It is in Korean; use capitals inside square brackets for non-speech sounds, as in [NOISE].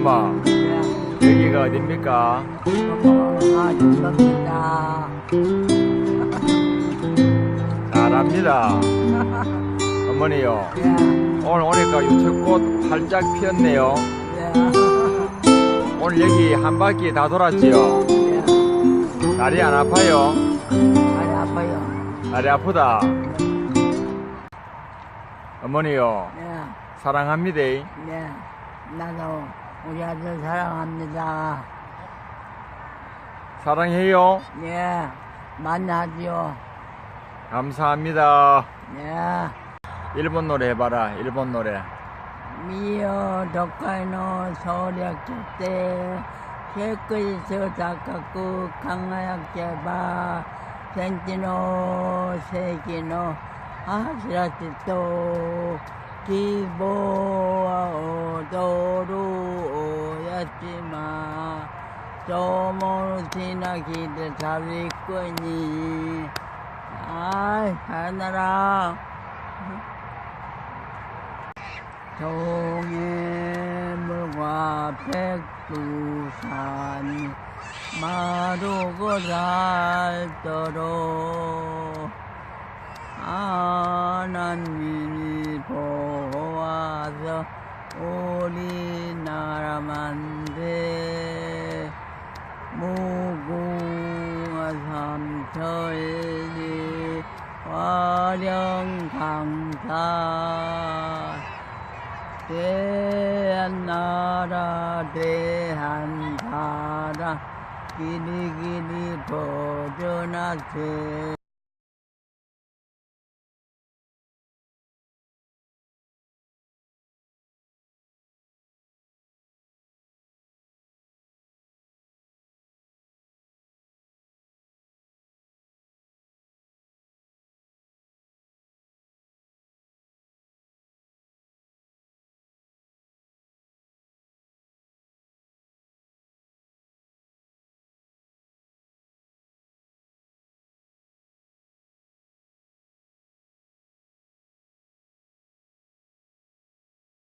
여기가 어딥니까? 아, 좋습니다. 잘합니다. [LAUGHS] 어머니요. 예, 오늘 오니까 유채꽃 활짝 피었네요. 예, 오늘 여기 한 바퀴 다 돌았지요. 예. 다리 안 아파요? 많이 아파요. 다리 아프다. 어머니요. 예, 사랑합니다. 예. 나도 우리 아들 사랑합니다. 사랑해요. 예, 만나지요. 감사합니다. 예. 일본 노래 해봐라. 일본 노래. 미요 서울역교 때 세크이서 닦았고 강하약제바 센티노 세기노 아시라티또 오야지마 조모르티나 기대 잡이거니 아이 하나라 동해물과 백두산 마르고 닳도록. 보호하서 우리나라만데 무궁화 삼천리 화령강사. 대한나라 대한나라 길이길이 도전하세